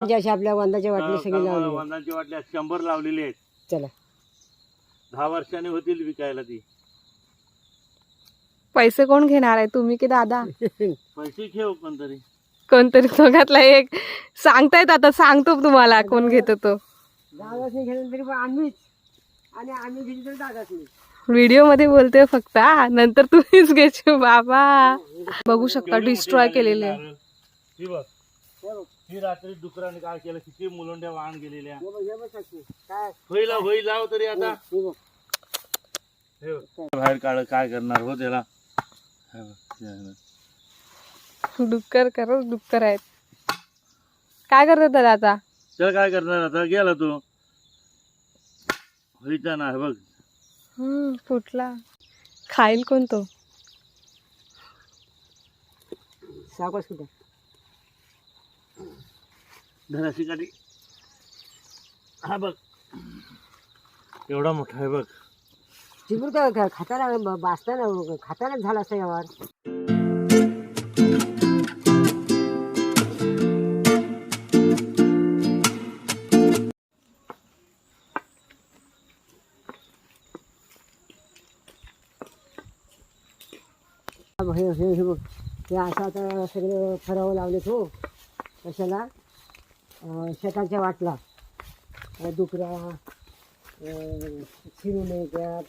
म्हणजे अशी आपल्या वंदाच्या वाटली सगळी लावली. वंदांची वाटल्या शंभर लावलेली आहेत. चला. दहा वर्षांनी होतील विकायला ती. पैसे कोण घेणार आहे? तुम्ही की दादा? पैसे ठेव पण तरी. कोणतरी दोघातला एक. सांगतायत आता सांगतो तुम्हाला कोण घेतो तो. दादाच नाही घेतलं तरी पण आम्हीच. आणि आम्ही घेतली तरी दादाच नाही. व्हिडिओमध्ये बोलते फक्त हा. नंतर तुम्हीच घ्यायचे बाबा. बघू शकता डिस्ट्रॉय केलेले. ही हे बघ, ही रात्री डुकराने काय केलं? किती मुलंड्या वाहन गेलेल्या. हे बघ, हे बघ साक्षी. काय? होईल होईल लाव तरी आता. हे बघ. हे बघ. बाहेर काढ काय करणार? हो त्याला. हे बघ, हे बघ. डुक्कर करत डुक्कर आहेत. काय करतात दादा आता? त्याला काय करणार आता? गेला तो. होईचा ना हे बघ. हम्म फुटला. खाईल कोण तो? सावकाश कुठे? काठी हा बघ. एवढा मोठा आहे बघ. चिपून काय काय खाताना ब- बासताना खाताना झाला असता यावर. हे हे हे बघ. हे असं आता सगळं फरावं लावलेत हो कशाला. शेताच्या वाटला. येतात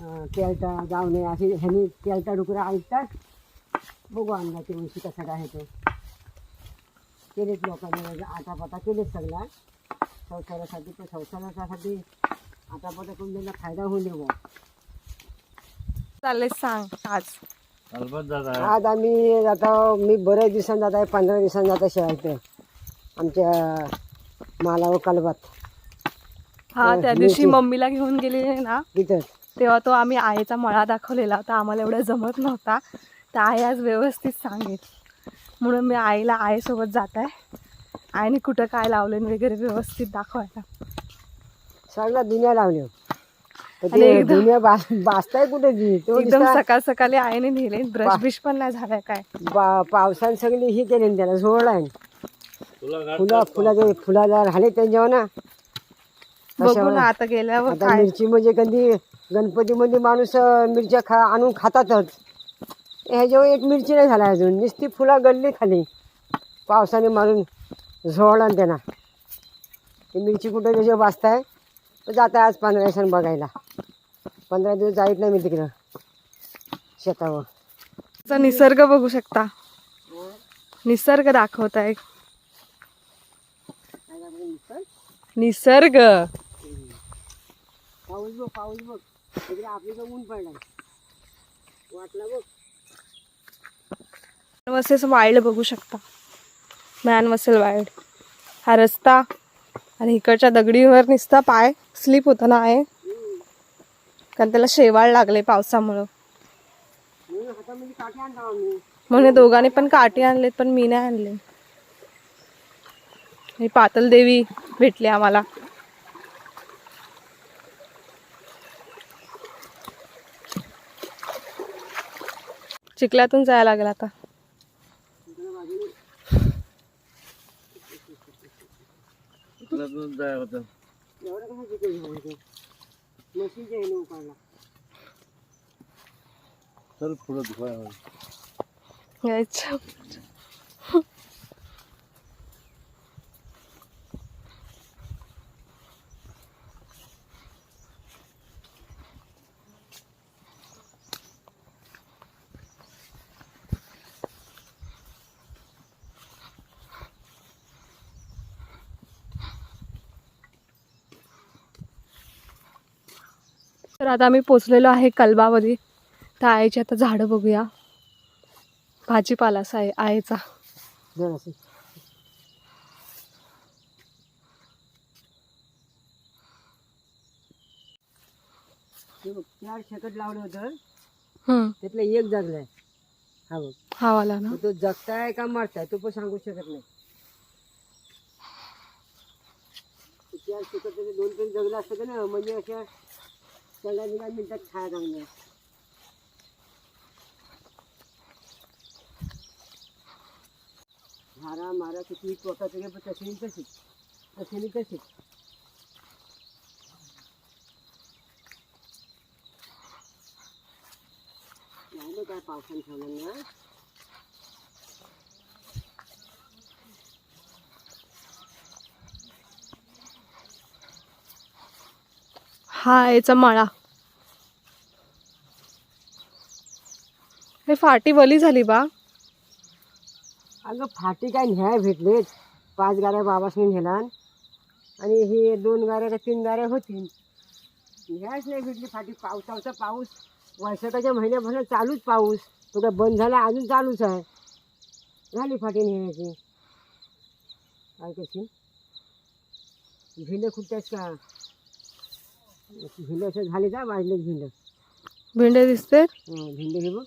अं, केळटा जावणे असे ह्यांनी केळटा डुकऱ्या ऐकतात बघू अंदाजे वर्षी कसा काय तो केलेच लोकांनी आटापाटा केलेच सगळा संसारासाठी तर संसारासाठी आटापाटा करून त्यांना फायदा होईल बुवा चालले सांग आज. आज आम्ही आता मी बऱ्याच दिवसांनी जात आहे पंधरा दिवसांनी जात आहे इथं आमच्या मालावर कलबात. हा त्या दिवशी. मम्मीला घेऊन गेलेले ना तिथं तेव्हा तो आम्ही आईचा मळा दाखवलेला होता. आम्हाला एवढं जमत नव्हता. तर आई आज व्यवस्थित सांगेल म्हणून मी आईला आईसोबत जात आहे आईने कुठं काय लावलं वगैरे व्यवस्थित दाखवायला. सगळं दुनिया लावली आणि दुनिया कुठे एकदम सकाळ सकाळी आईने नेले. ब्रश पा- बिश पण नाही झालाय काय? पावसाने सगळी ही केली त्याला तुला गाठ फुला फुलाचे फुला झाले त्यांच्यावर ना. बघू ना आता गेल्यावर आता काय मिरची म्हणजे कधी गणपतीमध्ये माणूस अं, मिरच्या खा आणून खातातच. ह्याच्यावर एक मिरची नाही झाला अजून. नुसती फुला गडली खाली. पावसाने मारून झोळला ना त्यांना. ती मिरची कुठं त्याच्या वाचताय? तर जात आहे आज पंधरा दिवसांनी बघायला. पंधरा दिवस जायत नाही मी तिकडं. शेतावर. चा निसर्ग बघू शकता. निसर्ग दाखवताय. निसर्ग. पाऊस बघ पाऊस बघ. तिकडे ऊन वाटला बघ. वसेस वाईल्ड बघू शकता. मॅन वसेल वाईल्ड हा रस्ता आणि इकडच्या दगडीवर निसता पाय स्लिप होता ना आहे. कारण त्याला शेवाळ लागले पावसामुळं. म्हणून दोघांनी पण काठी आणलेत पण मी नाही आणले. ही पातल देवी भेटली आम्हाला. चिखल्यातून जायला लागेल आता. इथलं जाय होतं एवढं कसं चिकन झालं मशीनच्या ह्याने उकाडला चल पुढं धुवाय यायचं तर आता आम्ही पोचलेलो आहे कलबामध्ये. तर आईची आता झाडं बघूया. भाजीपालाच आहे आईचा. चार शकट लावलं होतं. त्यातलं एक जगलाय. हा बघ. हा वाला ना? तो जगताय का मरताय तो पण सांगू शकत नाही. चार शकट दोन तीन जगलं असतं का ना म्हणजे अशा त्याला निघा मिनिटात खायला चांगलं झाडा मारा किती तोटा तरी पण तशी नाही तशीच तशी नाही काय पावसाने ठेवलं ना हा याचा माळा. हे फाटी वली झाली बा. अगं फाटी काय न्याय भेटलेत पाच गाड्या बाबासनी नेला आणि हे दोन गाड्या का तीन गाड्या होतील. न्यायच नाही भेटली फाटी. पावसाचा पाऊस. वर्षाच्या महिन्याभर चालूच पाऊस. तो काय बंद झाला अजून चालूच आहे. झाली फाटी न्यायची. काय कशी भिंड खुट्ट्याच का? भिंड असं झाले का? वाजले भिंड? भेंडे दिसते. भिंड हे बघ.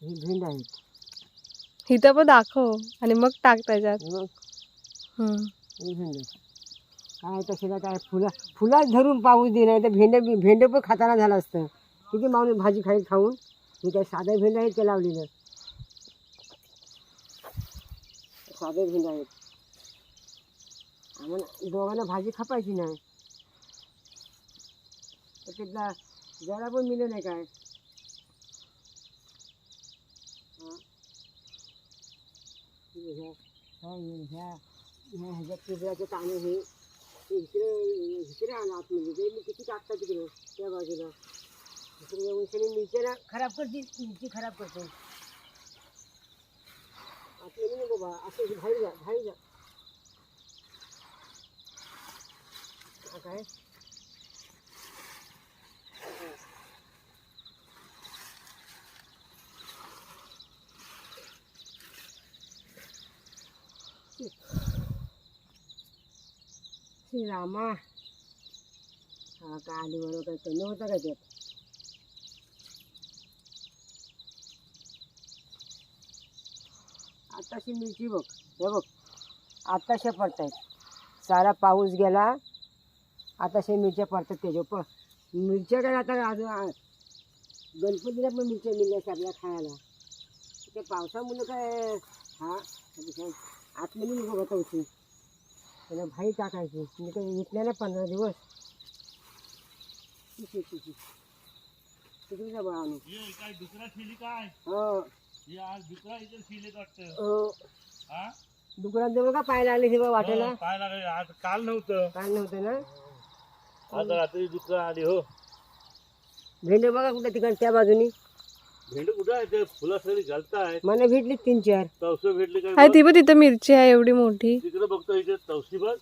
ही भिंड आहेत इथं पण दाखव आणि मग टाक त्याच्यात. हे. बघ हम्म. हे भेंडे. काय तशाला काय फुलं फुलाच धरून पाऊस दे नाही तर भेंड भेंड पण खाताना झालं असतं. किती माणूस भाजी खाई खाऊन? मी काय साधे भेंड आहेत ते लावलेलं? साधे भेंड आहेत. आम्हाला दोघांना भाजी खपायची नाही. तर तिथला जरा पण मिळलं नाही काय हां. ह्या ह्या- ह्या ह्या ह्याच्यात पिंपळाचे ताणे हे। ते इकडे इकडे आणा आतमध्ये ते मी किती टाकता तिकडे त्या बाजूला इकडे येऊन सगळी मिरच्याला खराब करते मिरची खराब करते आतमध्ये नको बा असं बाहेर जा बाहेर जा। हा काय हा का आली बरोबर का त्यात आताशी मिरची बघ. हे बघ. आताशा पडतायत. सारा पाऊस गेला. आताशा मिरच्या पडतात त्याच्या पण मिरच्या काय आता अजून गणपतीला पण मिरच्या मिळल्या सगळ्या खायला. त्या पावसामुळे काय हा आतमध्ये बघत होती. त्याला भाई टाकायची. मी काही विकल्या ना पंधरा दिवस. जा बा ये काय शिली काय? हो. हे आज दुसरा इथे शिले वाटतं. हो. हा? दुकानात जवळ का पाहायला आले तेव्हा वाटेला हो, काय लागेल आज काल नव्हतं. काल नव्हतं ना? आता रात्री दुसरा आली हो. भेंडे बघा कुठे तिकडे त्या बाजूनी. भेंड कुठं आहे? ते घालतायत मला भेटली तीन चार. तवसं भेटले आहे ती पण तिथं मिरची आहे एवढी मोठी. तिकडे बघतो इथे तवशी बघ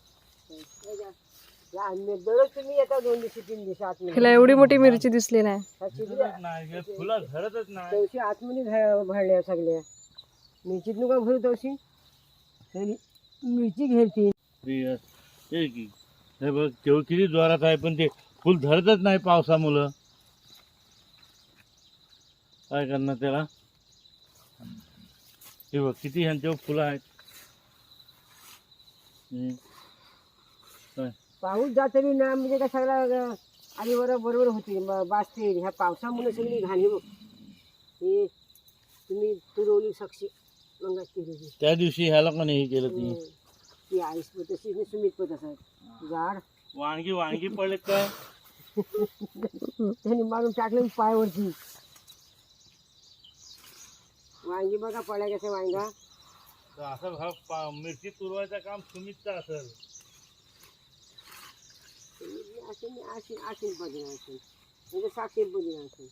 या अन्य- दररोज तुम्ही येता दोन दिवशी तीन दिवशी आतमध्ये हिला एवढी मोठी मिरची दिसली नाही. हा नाही हे फुलं धरतच नाही. तवशी आतमध्ये भरल्या सगळ्या. मिरचीत नको भरू तवशी. तरी मिरची घेरती. ते, हे की हे बघ तेव्हा किती जोरात आहे पण ते फुल धरतच नाही पावसामुळं. काय करणार त्याला? हे बघ किती ह्यांच्यावर फुलं आहेत. काय? पाऊस जात तरी ना म्हणजे काय सगळा आणि बरोबर बरोबर होती ब- बाजते ह्या पावसामुळे सगळी घाण हे हे तुम्ही तुरवली साक्षी केली त्या दिवशी ह्या लोकांनी हे केलं ती ती आईस पण तशी सुमित पण तसं. झाड वांगी वांगी पडले काय? त्यांनी मारून टाकलं पायावरती. वांगी बघा पडल्या कसं वांगा तर असं हा पा- मिरची तुरवायचं काम सुमितचं असेल. असेल असेल असेल पदना असेल म्हणजे साक्षी पदना असेल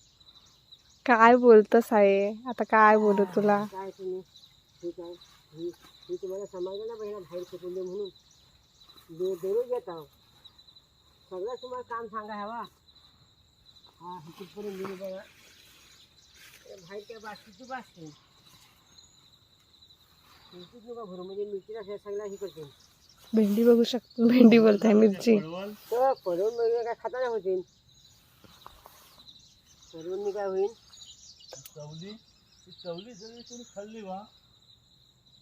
काय बोलतस आहे आता काय बोलू तुला? काय तुम्ही? ठीक आहे. ही ही तुम्हाला समजलं ना पहिला बाहेर म्हणून. दे दररोज येत आहो सगळं तुम्हाला काम सांगा हवा. हा हे कुठपर्यंत गेली बघा. बाहेर त्या बास्कीची बास्की. मिरचीच नका भरू म्हणजे मिरचीला हे सगळं हे करते भेंडी बघू शकतो भेंडी बोलताय मिरची. तर पडवून वगैरे काय खाताना होतील. पडवून काय होईल? चवली ती चवली सगळी तुम्ही खाल्ली वा.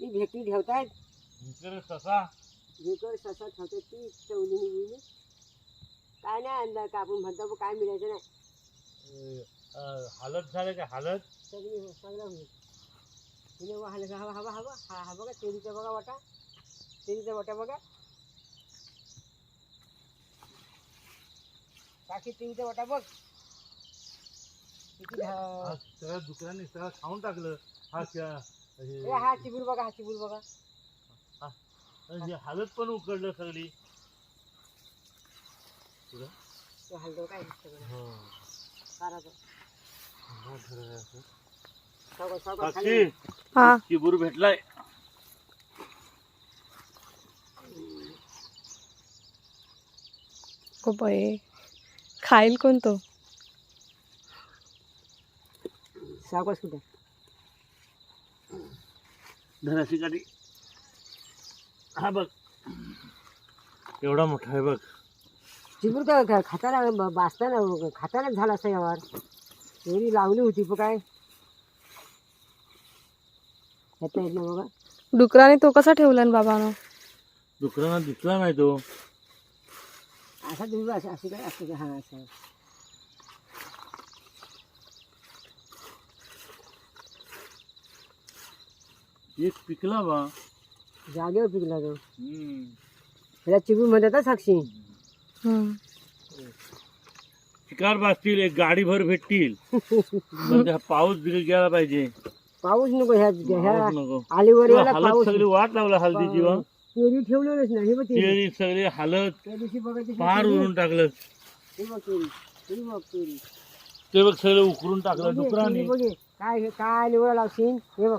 ती भेटी ठेवतायत? ससा. भेकर ससा ठेवतात ती चवलीने गेली काय नाही अंदाज का आपण म्हणतो काय मिळायचं नाही. हालत झालं का? हालत? सगळी चांगला होईल तिने वाहन हवा हवा हवा. हा हा बघा तेरीचा बघा वाटा. तेरीचा वाटा बघा. काकी तेरीचा वाटा बघ. किती सगळ्या सगळं खाऊन टाकलं. हा हे- ए, हा चिबूर बघा हा चिबूर बघा. हे. हालत पण उकडलं सगळी. पुढं? तो हलतो काय? सगळं हो. काराचं हो, खरं आहे असं. सावकाश सावकाश साक्षी हा. चिबूर भेटलाय. हो बाई खाईल कोण तो? सावकाश कुठे? धनाशी काठी हा बघ. एवढा मोठा आहे बघ. चिबूर काय खाताना बासताना खातानाच झाला असं यावर. एवढी लावली होती पण काय? येत नाही बघा डुकराने तो कसा ठेवला न बाबानं? डुकरांना दिसला नाही तो. असा अशी काय असं काय हा असं. एक पिकला बा. जागेवर पिकला तो. हम्म. त्याला म्हणतात ना साक्षी. हम्म. शिकार बाजतील एक गाडीभर भेटतील. पण त्या पाऊस गेला पाहिजे. पाऊस नको ह्या ह्या पाऊस नको. आलीवर तुला याला हालत पाऊस. सगळी वाट लावला हल्दीची वा तेरी ठेवलेलंच नाही हे बघ तेरी तेरी सगळी हालत त्या दिवशी बघायची पार उडून टाकलं. हे बघ तेरी हे बघ तेरी ते बघ सगळं उकरून टाकलं बघे, डुकरांनी. तेरी बघे काय हे काय निवड लावशील? हे बघ.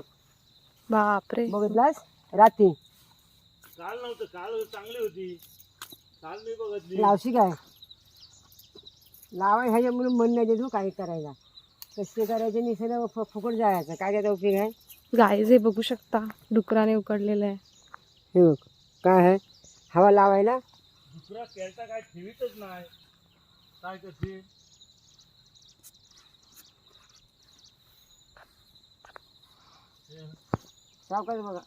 बापरे. बघितलास? रात्री. काल नव्हतं काल चांगली होती. काल मी बघितली. लावशी काय? लावाय ह्याच्या म्हणून मन नाही देतो काय करायला. कसे करायचे निसर्ग फ फुकट जायचं. काय त्याचा उपयोग आहे? गाईज हे बघू शकता डुकराने उकडलेलं आहे. हे बघ काय आहे? हवा लावायला? दुसरा केलता काय ठेवीतच नाही. काय करते? सावकाश बघा.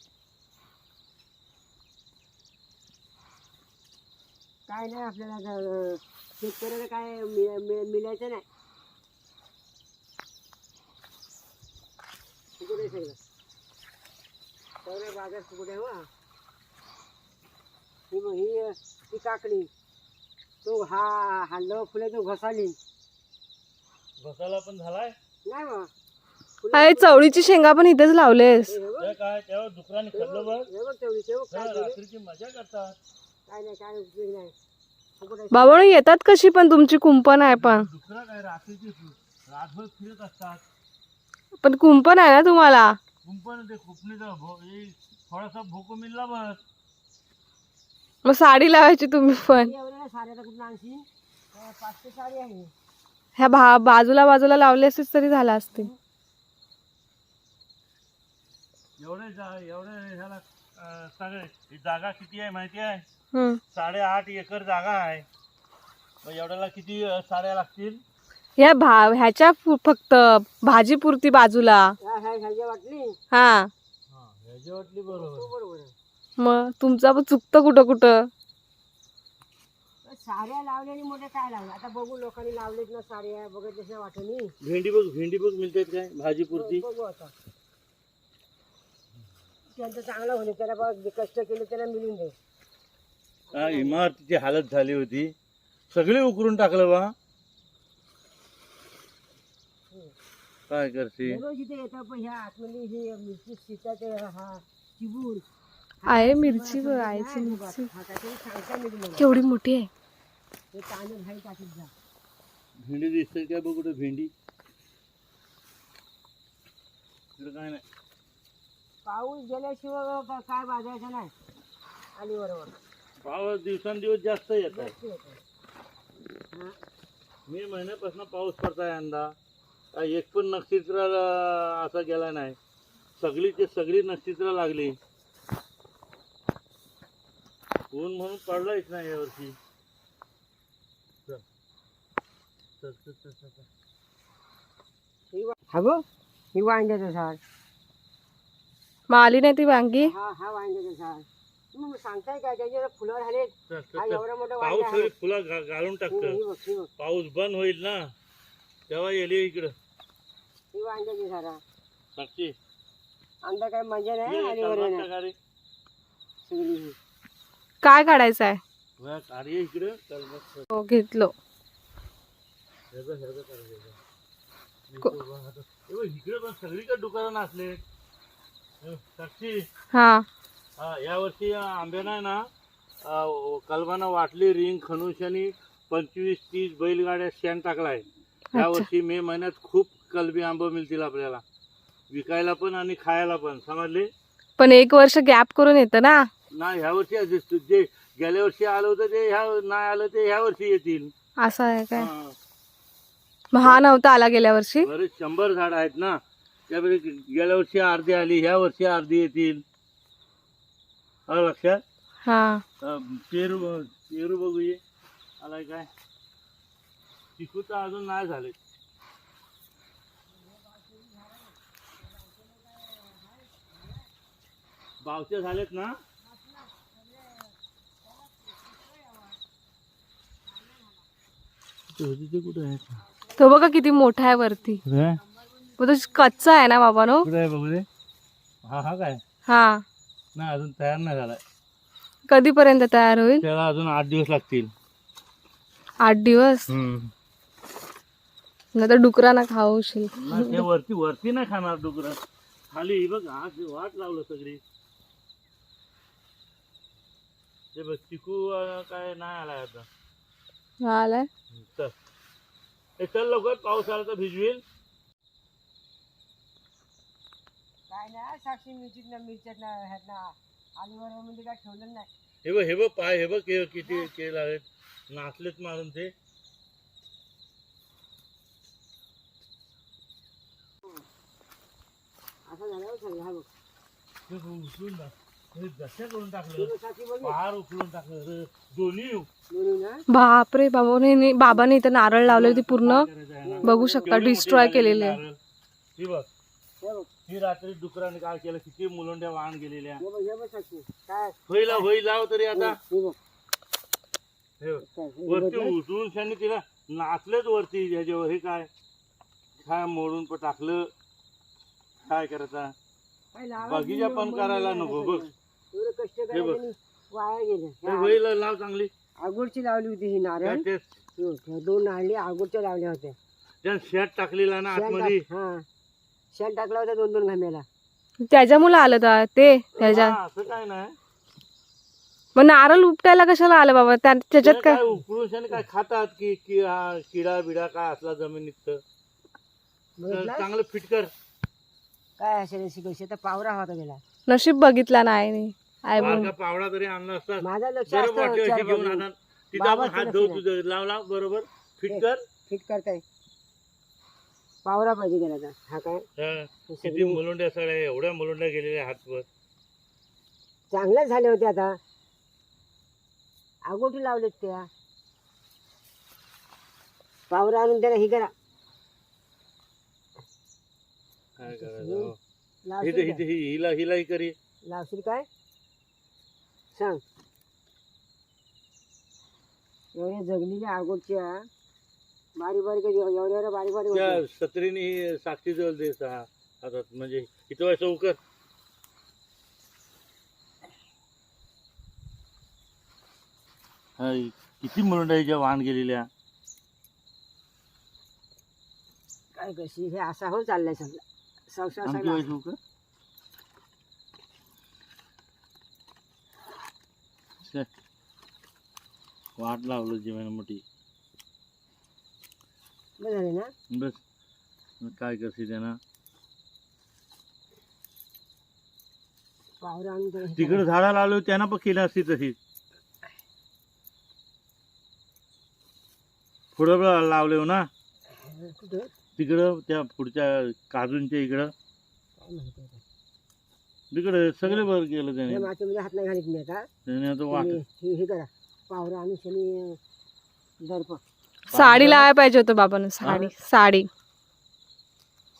काय नाही आपल्याला शेतकऱ्याला काय मिळ- मिळ- मिळायचं नाही. आहे सगळं? बाजार वा ही? बघ, ही ही काकडी. तो हा हल्लो फुले तो घसाली. घसाला पण झालाय? नाही बा अरे चवळीची शेंगा पण इथेच लावलेस. हे ते काय तेव्हा खाल्लं बघ. मजा करतात. काय नाही काय उपयोग नाही. बाबानो येतात कशी पण तुमची कुंपण आहे पण. दुसरा काय रात्रीची रातभर फिरत असतात. पण कुंपण आहे ना तुम्हाला? कुंपण ते खुपणीचा भो हे थोडासा भोको मिळला बस. मग साडी लावायची तुम्ही पण. ह्या भा बाजूला बाजूला लावले असतेच तरी झाला असते. एवढे जा एवढे ह्याला अं, सगळे. ही जागा किती आहे माहिती आहे. साडेआठ एकर जागा आहे. मग एवढ्याला किती अं, साड्या लागतील? ह्या भा ह्याच्या फु- फक्त भाजीपुरती बाजूला. हा ह्याची वाटली बरोबर. मग तुमचा पण चुकतं कुठं कुठं? साड्या लावल्याने मोठे काय लावलं? आता बघू लोकांनी लावलेत ना साड्या बघत जसं वाटणी. भेंडी बघ भेंडी बघ मिळतात काय? भाजीपुरती? बघू आता. त्यांचं चांगलं होणे त्याला जे कष्ट केले त्याला मिळून दे. हा इमारतीची हालत झाली होती. सगळे उकरून टाकलं बा. काय करते? रोज इथे येतं पण ह्या आतमध्ये हे मिरची हा चिबूर. आहे मिरची बघ आईची मिरची. हा काहीतरी सांगता नाही तुम्हाला. केवढी मोठी आहे. हे तांदूळ घाई टाकीत जा. भेंडी दिसते काय बघ कुठं भेंडी. इकडं काय नाही. पाऊस गेल्याशिवाय का- काय बाजायचं नाही आली बरोबर पाऊस दिवसांदिवस जास्त येत आहे. मे महिन्यापासून पाऊस पडताय यंदा काय एक पण नक्षत्र असा गेला नाही सगळी ते सगळी नक्षत्र लागली ऊन म्हणून पडलाच नाही यावर्षी चल. चल, चल, चल, चल, चल. ही वा- हा गो ही वांग्याचं झाड मग आली नाही ती वांगी हा हा वांग्याचं झाड मग सांगताय काय त्याच्यावर फुलं झालेत चल, चल, हा चल. एवढा मोठा पाऊस वांगा सगळी फुलं घा- घालून ही टाकतं ही बघ ही बघ पाऊस बंद होईल ना तेव्हा येईल इकडं ही वांग्याची झाडा साक्षी आमदा काय मजा नाही ये आणि वरण कलमांच्या आहे. गाडी. सगळी ही. काय काढायचं आहे बघ, गाडी आहे इकडं कलमात. हो घेतलो ह्याचं- ह्याचं करायचं आहे. इकडं बघ आता. हे बघ, इकडे पण सगळीकडे दुकानं असले साक्षी हा हा, या वर्षी आंब्यानं आहे ना कलमानं वाटली रिंग खनुशानी पंचवीस तीस बैलगाड्या शेण टाकलाय या अच्छा. वर्षी मे महिन्यात खूप कलबी आंबे मिळतील आपल्याला. विकायला पण आणि खायला पण समजले? पण एक वर्ष गॅप करून येतं ना? ना ह्या वर्षी जे जे गेल्या वर्षी आलं होतं ते ह्या नाही आलं ते ह्या वर्षी येतील. असं आहे काय? हा. हा नव्हता आला गेल्या वर्षी. बरेच शंभर झाड आहेत ना? त्यापैकी गेल्या वर्षी अर्धी आली ह्या वर्षी अर्धी येतील आलं लक्षात हा अं, पेरू पेरू बघूये आलाय काय चिकू तर अजून नाही झाले बावचे झालेत ना ते कुठे आहेत तो बघा किती मोठा आहे वरती मग तो कच्चा आहे ना बाबा नो? कुठे बघू दे. हा हा काय? हा. नाही अजून तयार नाही झालाय. कधीपर्यंत तयार होईल? त्याला अजून आठ दिवस लागतील. आठ दिवस. नाही तर डुकरांना खाऊशील ते वरती वरती नाही खाणार डुकर. खाली बघ आज वाट लावलं सगळी. ते बघ चिकू अं, काय नाही आलाय आता. हा आलाय? चल. ए, चल लवकर पाऊस आला तर भिजवील काय नाही साक्षी मिरचीत ना मिरच्यात ना ह्यात ना आलूवर म्हणजे काय ठेवलं नाही. हे बघ हे बघ पाय हे बघ के- किती केल आहेत. नाचलेत मारून ते. असं झालं सगळं हा बघ. ते बघ, उचलून टाक. करून टाकलं. बघ, साक्षी बघ पार उचलून टाकलं. रे. दोन्ही म्हणून ना. बापरे बाबाने बाबाने इथं नारळ लावले होते पूर्ण? बघू शकता डिस्ट्रॉय केलेले. आहे. ही बघ. हे बघ. ही रात्री डुकराने काय केलं? किती मुलंड्या वाहन गेलेल्या. हे बघ हे बघ साक्षी. काय? होईला होई लाव तरी आता. हे बघ हे बघ. काय, हे वरती उचलून शाने तिला नाचलेच वरती ह्याच्यावर. हे काय? काय मोडून पण टाकलं. काय करायचा? काय लावा बगीचा पण करायला नको बघ. एवढं कष्ट बघ. करायला वाया गेले. हे होईला लाव चांगली. आगोडची लावली होती ही नारळ. काय ते? हो, त्या दोन नारळी आगोडच्या लावल्या होत्या. त्या शेत टाकलेला ना आतमध्ये. हा. शेण टाकला होता दोन दोन घाम्याला. त्याच्यामुळे आलं तर ते त्याच्या हा, असं काय नाही. मग नारळ उपटायला कशाला आलं बाबा? त्या- त्याच्यात ते काय काय उकळून काय खातात की की हा किडा बिडा काय असला जमिनीत तर? बघितलं? चांगलं फिटकर काय असेल शिकवशी तर पावरा होता गेला नशीब बघितला नाही नी. आय बारका पावडा तरी आणला असता माझा लक्ष जरा असतं वाटलं चार अशी घेऊन बाजूने. आणा तिथं आपण बाबाचं हात लक्ष धुवू नाही. तुझं लाव लाव बरोबर. फिट कर. फिट करताय. पावरा पाहिजे गेला. हा काय? हा. किती मुलुंड्या सगळ्या एवढ्या मुलुंड्या गेलेल्या हातवर. चांगले झाले होते आता. आगोटी लावलेत त्या. पावरा आणून त्याला ही करा. काय करायचं? हो. लावशील हि- हिला हिलाही करी. लावशील काय? सांग. एवढ्या जगलेल्या आगोटच्या बारीक बारीक एवढ्या एवढ्या बारीक बारीक त्या. सत्रीने ही साक्षी जवळ दे सहा. हातात म्हणजे इथं व्हायचं उकर हा, किती मुलुंड्या वाहन गेलेल्या? काय कशी हे असा हो चाललाय सगळं. संसार आमची सगळा. व्हायचं उकर छे. वाट लावलं जेवण मोठी. बरं झाले ना? बस. मग काय करशील त्यांना? पावरा आणून त्याला हे तिकडे झाडा लावले त्यांना पण केलं असती तशी. पुढं लावले हो ना. करा. कुठं? तिकडं त्या पुढच्या काजूंच्या इकडं. काय माहिती आता. तिकडे सगळे बर केलं त्याने. या मातीमध्ये हात नाही घालीत मी आता. त्याने आता वाट तुम्ही हे हे करा. पावरा आणि शनी दर्प साडी लावायला पाहिजे होतं बाबानं साडी साडी.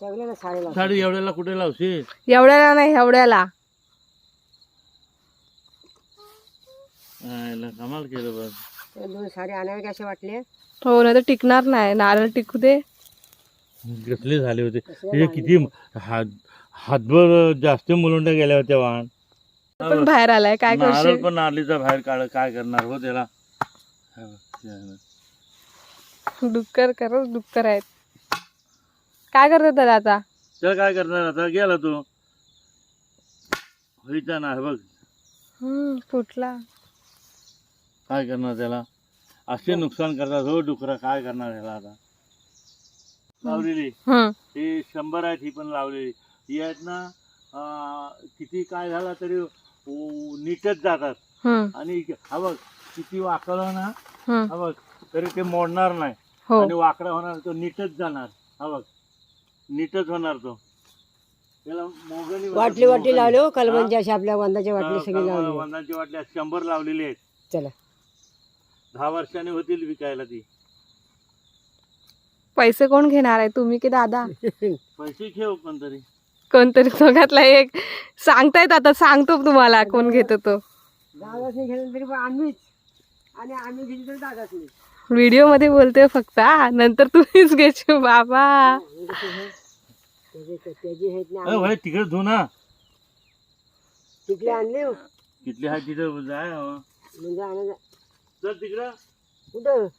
साडे एवढ्याला कुठे लावशील? एवढ्याला नाही एवढ्याला. आयला कमाल केलं बस त्या दोन साडे आणावे कसे वाटले? हो नाही तर टिकणार नाही. नारळ टिकू दे. कसले झाले होते? हे? किती हात हातभर जास्त मुलुंड्या गेल्या होत्या वाहन. पण बाहेर आलाय. काय नारळ करशील? पण नारळीचा बाहेर काढ काय करणार? हो त्याला. हे बघ. डुक्कर करच डुक्कर आहेत. काय करतो त्याला आता? त्याला काय करणार आता? गेला तो. व्हायचा ना हे बघ. हम्म फुटला. काय करणार त्याला? असे नुकसान करतात. हो डुकरा काय करणार ह्याला आता? लावलेली. हम्म. ही शंभर आहेत ही पण लावलेली. ही आहेत ना अं, किती काय झाला तरी उ- नीटच जातात. हम्म. आणि हा बघ किती वाकलं ना? हम्म. हा बघ तरी ते मोडणार नाही. हो. आणि वाकडा होणार तो नीटच जाणार. हा बघ. नीटच होणार तो. त्याला म्हणतात, वाटली. वाटली मोगनी. लावले हो? कलमंची अशी आपल्या वंदाची वाटली सगळी लावली. वंदाची वाटली शंभर लावलेली आहेत. चला. दहा वर्षांनी होतील विकायला ती. पैसे कोण घेणार आहे? तुम्ही की दादा? पैसे ठेव पण तरी. कोणतरी दोघातला एक. सांगतायत आता सांगतो तुम्हाला कोण घेतो तो. दादाच नाही घेतलं तरी पण आम्हीच. आणि आम्ही घेतली तरी दादाच नाही व्हिडिओमध्ये बोलतोय फक्त हा. नंतर तुम्हीच घ्यायचे बाबा त्याचे त्याची आहेत ना अरे भाई तिकडे धु ना तिथले आणले हो. आहे तिथे जाय हो. म्हणजे चल तिकडं कुठं